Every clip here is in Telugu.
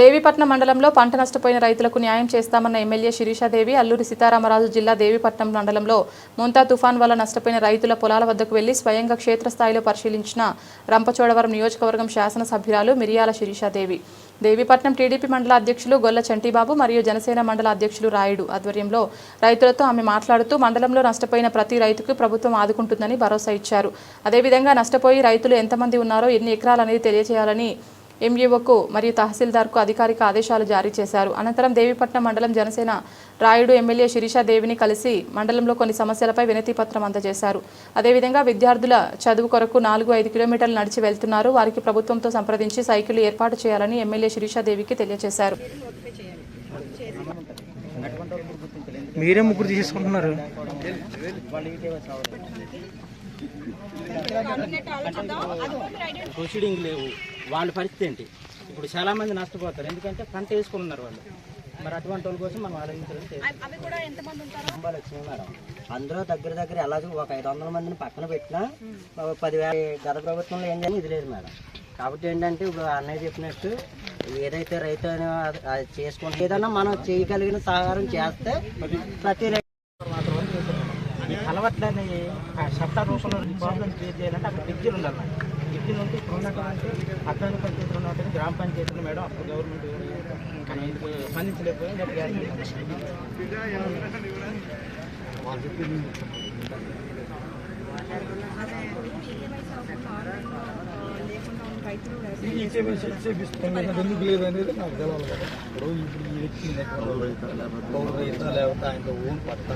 దేవీపట్నం మండలంలో పంట నష్టపోయిన రైతులకు న్యాయం చేస్తామన్న ఎమ్మెల్యే శిరీషాదేవి అల్లూరి సీతారామరాజు జిల్లా దేవీపట్నం మండలంలో ముంతా తుఫాన్ వల్ల నష్టపోయిన రైతుల పొలాల వద్దకు వెళ్ళి స్వయంగా క్షేత్రస్థాయిలో పరిశీలించిన రంపచోడవరం నియోజకవర్గం శాసనసభ్యురాలు మిరియాల శిరీషాదేవి. దేవీపట్నం టీడీపీ మండల అధ్యక్షులు గొల్ల చంటిబాబు మరియు జనసేన మండల అధ్యక్షులు రాయుడు ఆధ్వర్యంలో రైతులతో ఆమె మాట్లాడుతూ మండలంలో నష్టపోయిన ప్రతి రైతుకు ప్రభుత్వం ఆదుకుంటుందని భరోసా ఇచ్చారు. అదేవిధంగా నష్టపోయి రైతులు ఎంతమంది ఉన్నారో ఎన్ని ఎకరాలనేది తెలియజేయాలని ఎంఈఓకు మరియు తహసీల్దార్కు అధికారిక ఆదేశాలు జారీ చేశారు. అనంతరం దేవీపట్నం మండలం జనసేన రాయుడు ఎమ్మెల్యే శిరీష దేవిని కలిసి మండలంలో కొన్ని సమస్యలపై వినతిపత్రం అందజేశారు. అదేవిధంగా విద్యార్థుల చదువు కొరకు నాలుగు ఐదు కిలోమీటర్లు నడిచి వెళ్తున్నారు. వారికి ప్రభుత్వంతో సంప్రదించి సైకిల్ ఏర్పాటు చేయాలని ఎమ్మెల్యే శిరీష దేవికి తెలియజేశారు. మీరే ముగ్గురు తీసుకుంటున్నారు ప్రొసీడింగ్ లేవు. వాళ్ళ పరిస్థితి ఏంటి? ఇప్పుడు చాలా మంది నష్టపోతారు. ఎందుకంటే పంట వేసుకుని ఉన్నారు వాళ్ళు. మరి అటువంటి వాళ్ళ కోసం మనం వచ్చినాయి మేడం అందరూ దగ్గర దగ్గర ఎలా ఒక ఐదు వందల మందిని పక్కన పెట్టినా పదివేల గత ప్రభుత్వంలో ఏం చేయాలి ఇది లేదు మేడం. కాబట్టి ఏంటంటే ఇప్పుడు అన్నయ్య చెప్పినట్టు ఏదైతే రైతు చేసుకుంటే ఏదైనా మనం చేయగలిగిన సహారం చేస్తే ప్రతి రావట్లేని ఆ శబ్ద రూపంలో ప్రాబ్లం క్రియేట్ చేయాలంటే అక్కడ బ్రిడ్జిలు ఉండాలి మేడం బ్రిడ్జిలు ఉంటే ఇప్పుడు ఉన్నటువంటి పట్టణ పంచాయతీలు ఉన్నటువంటి గ్రామ పంచాయతీలు మేడం అప్పుడు గవర్నమెంట్ స్పందించలేకపోయింది ఎందుకు ఎందుకు లేదనేది నాకు తెలవాలి కదా ఇప్పుడు ఇప్పుడు ఈ వ్యక్తి పౌరు రైతా లేకపోతే? ఆయన ఓన్ పట్ట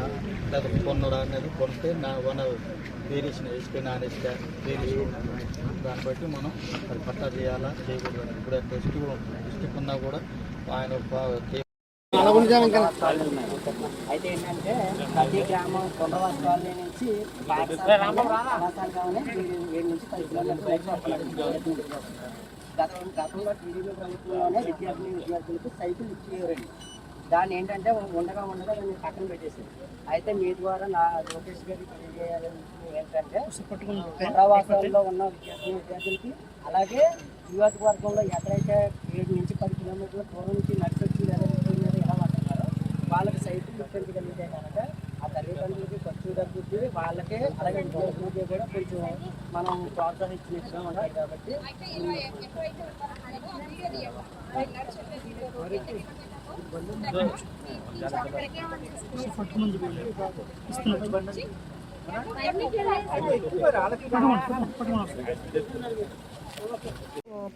లేకపోతే కొన్నడా అనేది కొంటే నా వన వేరియేషన్ వేసుకొని నాన్ వేరియేషన్ దాన్ని బట్టి మనం అది పట్టా చేయాలా చేయకూడదు. ఇప్పుడు టెస్ట్ డిస్టిక్ ఉన్నా కూడా ఆయన అయితే ఏంటంటే ప్రతి గ్రామం కొండవాస కాలనీ నుంచి నుంచి గత గతంలో టీడీపీ ప్రభుత్వంలోనే విద్యార్థులు విద్యార్థులకు సైకిల్ ఇచ్చేవారండి దాన్ని ఏంటంటే ఉండగా ఉండగా దాన్ని పక్కన పెట్టేసారు అయితే మీ ద్వారా నా లోకేష్ గారికి తెలియజేయాలని ఏంటంటే పునరావాసాల్లో ఉన్న విద్యార్థులు విద్యార్థులకి అలాగే యువత వర్గంలో ఎక్కడైతే ఏడు నుంచి పది కిలోమీటర్ల దూరం నుంచి నడిచొచ్చి లేదా ఎలా పడుతున్నారో వాళ్ళకి సైకిల్ ఇప్పించగలిగితే కనుక తల్లిదండ్రులకి ఖర్చు తగ్గుద్ది వాళ్ళకే అలాగే విద్యార్థులకి కూడా కొంచెం మనం ప్రోత్సహించినట్టుగా ఉంటాయి కాబట్టి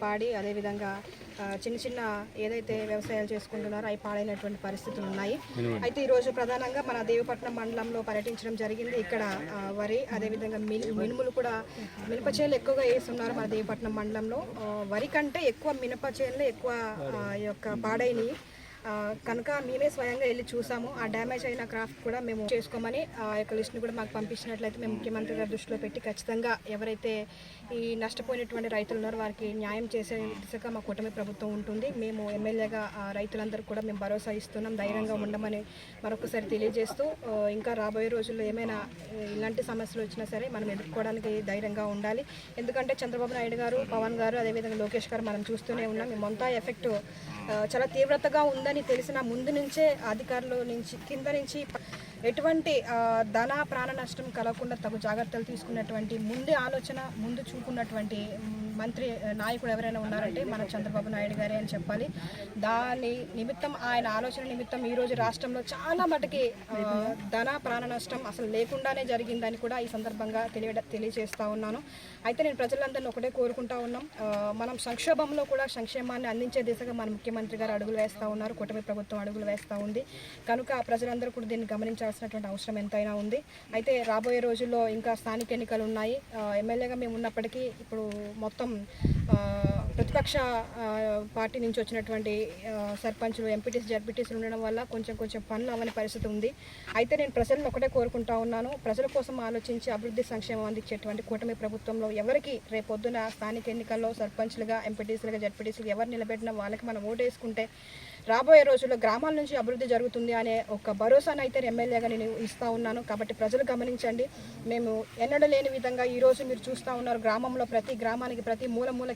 పాడి అదేవిధంగా చిన్న చిన్న ఏదైతే వ్యవసాయాలు చేసుకుంటున్నారో అవి పాడైనటువంటి పరిస్థితులు ఉన్నాయి. అయితే ఈరోజు ప్రధానంగా మన దేవపట్నం మండలంలో పర్యటించడం జరిగింది. ఇక్కడ వరి అదేవిధంగా మిల్ మినుములు కూడా మినప చేలు ఎక్కువగా వేస్తున్నారు మన దేవపట్నం మండలంలో. వరి కంటే ఎక్కువ మినప చేనులు ఎక్కువ యొక్క పాడైనవి కనుక మేమే స్వయంగా వెళ్ళి చూసాము. ఆ డ్యామేజ్ అయిన క్రాఫ్ట్ కూడా మేము చేసుకోమని ఆ యొక్క లిస్ట్ని కూడా మాకు పంపించినట్లయితే మేము ముఖ్యమంత్రి గారి దృష్టిలో పెట్టి ఖచ్చితంగా ఎవరైతే ఈ నష్టపోయినటువంటి రైతులు ఉన్నారో వారికి న్యాయం చేసే దిశగా మా కూటమి ప్రభుత్వం ఉంటుంది. మేము ఎమ్మెల్యేగా ఆ రైతులందరూ కూడా మేము భరోసా ఇస్తున్నాం. ధైర్యంగా ఉండమని మరొకసారి తెలియజేస్తూ ఇంకా రాబోయే రోజుల్లో ఏమైనా ఇలాంటి సమస్యలు వచ్చినా సరే మనం ఎదుర్కోవడానికి ధైర్యంగా ఉండాలి. ఎందుకంటే చంద్రబాబు నాయుడు గారు పవన్ గారు అదేవిధంగా లోకేష్ గారు మనం చూస్తూనే ఉన్నాం. మేమంతా ఎఫెక్ట్ చాలా తీవ్రతగా ఉందని తెలిసిన ముందు నుంచే అధికారుల నుంచి కింద నుంచి ఎటువంటి ధన ప్రాణ నష్టం కలగకుండా తగు జాగ్రత్తలు తీసుకున్నటువంటి ముందే ఆలోచన ముందు చూపున్నటువంటి మంత్రి నాయకుడు ఎవరైనా ఉన్నారంటే మన చంద్రబాబు నాయుడు గారే అని చెప్పాలి. దాని నిమిత్తం ఆయన ఆలోచన నిమిత్తం ఈ రోజు రాష్ట్రంలో చాలా మటుకి ధన ప్రాణ నష్టం అసలు లేకుండానే జరిగిందని కూడా ఈ సందర్భంగా తెలియ తెలియజేస్తూ ఉన్నాను. అయితే నేను ప్రజలందరినీ ఒకటే కోరుకుంటా ఉన్నాం. మనం సంక్షోభంలో కూడా సంక్షేమాన్ని అందించే దిశగా మన ముఖ్యమంత్రి గారు అడుగులు వేస్తూ ఉన్నారు. కూటమి ప్రభుత్వం అడుగులు వేస్తూ ఉంది. కనుక ప్రజలందరూ కూడా దీన్ని గమనించాల్సినటువంటి అవసరం ఎంతైనా ఉంది. అయితే రాబోయే రోజుల్లో ఇంకా స్థానిక ఎన్నికలు ఉన్నాయి. ఎమ్మెల్యేగా మేము ఉన్నప్పటికీ ఇప్పుడు మొత్తం ఆ, ప్రతిపక్ష పార్టీ నుంచి వచ్చినటువంటి సర్పంచ్లు సర్పంచులు ఎంపీటీసీ జడ్పీటీసీలు ఉండడం వల్ల కొంచెం కొంచెం పనులు అవ్వని పరిస్థితి ఉంది. అయితే నేను ప్రజలను ఒకటే కోరుకుంటా ఉన్నాను. ప్రజల కోసం ఆలోచించి అభివృద్ధి సంక్షేమం అందించేటువంటి కూటమి ప్రభుత్వంలో ఎవరికి రేపొద్దున స్థానిక ఎన్నికల్లో సర్పంచ్లుగా ఎంపీటీసీలుగా జడ్పీటీసీలు ఎవరు నిలబెట్టినా వాళ్ళకి మనం ఓటేసుకుంటే రాబోయే రోజుల్లో గ్రామాల నుంచి అభివృద్ధి జరుగుతుంది అనే ఒక భరోసాను అయితే ఎమ్మెల్యేగా నేను ఇస్తా ఉన్నాను. కాబట్టి ప్రజలు గమనించండి. మేము ఎన్నడూ లేని విధంగా ఈరోజు మీరు చూస్తూ ఉన్నారు. గ్రామంలో ప్రతి గ్రామానికి ప్రతి మూల మూలకి